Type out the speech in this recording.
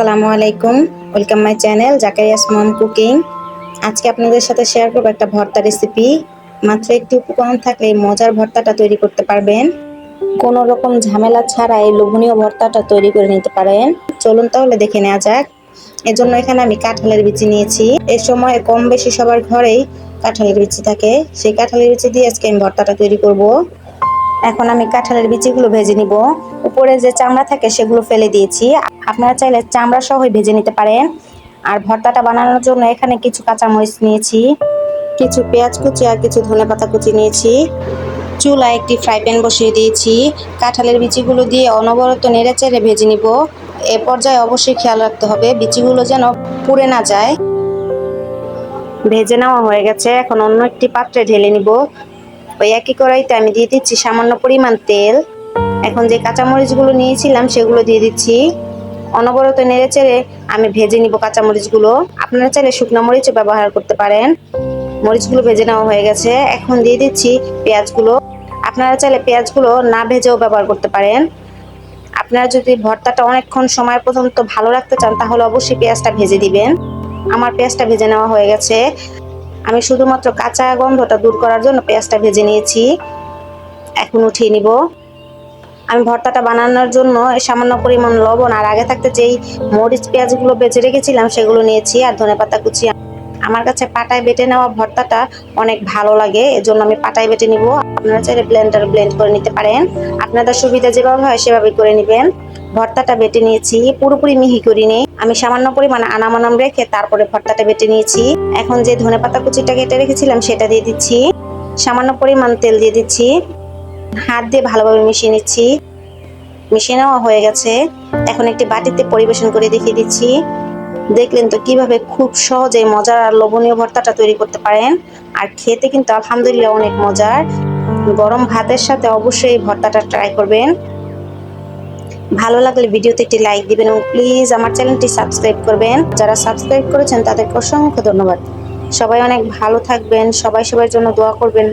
আসসালামু আলাইকুম। Welcome my channel Zakaria's mom cooking আজকে আপনাদের সাথে শেয়ার করব একটা ভর্তা রেসিপি মাত্র একটি উপকরণ থাকলে মজার ভর্তাটা তৈরি করতে পারবেন। কোনো রকম ঝামেলা ছাড়া এই লোভনীয় ভর্তাটা তৈরি করে নিতে পারেন। চলুন তাহলে দেখে নেওয়া যাক। এজন্য এখানে আমি কাঁঠালের বিচি নিয়েছি। এই সময় কম বেশি সবার ঘরেই কাঁঠালের বিচি থাকে। সেই কাঁঠালের বিচি দিয়ে আজকে আমি ভর্তাটা তৈরি করব। এখন আমি কাঁঠালের বিচিগুলো ভেজে নিব। উপরে যে চামড়া থাকে সেগুলো ফেলে দিয়েছি। আপনারা চাইলে চামড়া সহই ভেজে নিতে পারেন। আর ভর্তাটা বানানোর জন্য এখানে কিছু কাঁচামরিচ নিয়েছি, কিছু পেঁয়াজ কুচি আর কিছু ধনেপাতা কুচি নিয়েছি। চুলায় একটি ফ্রাই প্যান বসিয়ে দিয়েছি। কাঁঠালের বিচিগুলো দিয়ে অনবরত নেড়ে চেড়ে ভেজে নিব। এ পর্যায়ে অবশ্যই খেয়াল রাখতে হবে, বিচিগুলো যেন পুড়ে না যায়। ভেজে নেওয়া হয়ে গেছে। এখন অন্য একটি পাত্রে ঢেলে নিব। ওই একই কড়াইতে আমি দিয়ে দিচ্ছি সামান্য পরিমাণ তেল। এখন যে কাঁচামরিচগুলো নিয়েছিলাম, সেগুলো দিয়ে দিচ্ছি। অনবরত নেড়ে চেড়ে আমি ভেজে নিব কাঁচামরিচগুলো। আপনারা চাইলে শুকনো মরিচও ব্যবহার করতে পারেন। মরিচগুলো ভেজে নেওয়া হয়ে গেছে। এখন দিয়ে দিচ্ছি পেঁয়াজগুলো। আপনারা চাইলে পেঁয়াজগুলো না ভেজেও ব্যবহার করতে পারেন। আপনারা যদি ভর্তাটা অনেকক্ষণ সময় পর্যন্ত ভালো রাখতে চান, তাহলে অবশ্যই পেঁয়াজটা ভেজে দিবেন। আমার পেঁয়াজটা ভেজে নেওয়া হয়ে গেছে। আমি শুধুমাত্র কাঁচা গন্ধটা দূর করার জন্য পেঁয়াজটা ভেজে নিয়েছি। এখন উঠিয়ে নিব। আমি ভর্তাটা বানানোর জন্য সামান্য পরিমাণ লবণ আর আগে থাকতে যেই মরিচ পেঁয়াজগুলো বেঁচে রেখেছিলাম, সেগুলো নিয়েছি আর ধনে পাতা কুচি। আমার কাছে পাটায় বেটে নেওয়া ভর্তাটা অনেক ভালো লাগে, এজন্য আমি পাটায় বেটে নিব। আপনারা চাইলে ব্লেন্ডার ব্লেন্ড করে নিতে পারেন। আপনাদের সুবিধা যেভাবে হয় সেভাবে করে নেবেন। ভর্তাটা বেটে নিয়েছি, পুরোপুরি মিহি করিনি। আমি সামান্য পরিমাণ আনামানাম রেখে তারপরে ভর্তাটা বেটে নিয়েছি। এখন যে ধনে পাতা কুচিটা কেটে রেখেছিলাম সেটা দিয়ে দিচ্ছি। সামান্য পরিমাণ তেল দিয়ে দিচ্ছি। হাত দিয়ে ভালোভাবে মিশিয়ে নিচ্ছি। মিশিয়ে নেওয়া হয়ে গেছে। এখন একটি বাটিতে পরিবেশন করে দেখিয়ে দিচ্ছি। দেখলেন তো কীভাবে খুব সহজে মজার আর লোভনীয় ভর্তাটা তৈরি করতে পারেন। আর খেতে কিন্তু আলহামদুলিল্লাহ অনেক মজার। গরম ভাতের সাথে অবশ্যই ভর্তাটা ট্রাই করবেন। ভালো লাগলে ভিডিওতে একটি লাইক দিবেন এবং প্লিজ আমার চ্যানেলটি সাবস্ক্রাইব করবেন। যারা সাবস্ক্রাইব করেছেন তাদেরকে অসংখ্য ধন্যবাদ। সবাই অনেক ভালো থাকবেন, সবাই সবার জন্য দোয়া করবেন।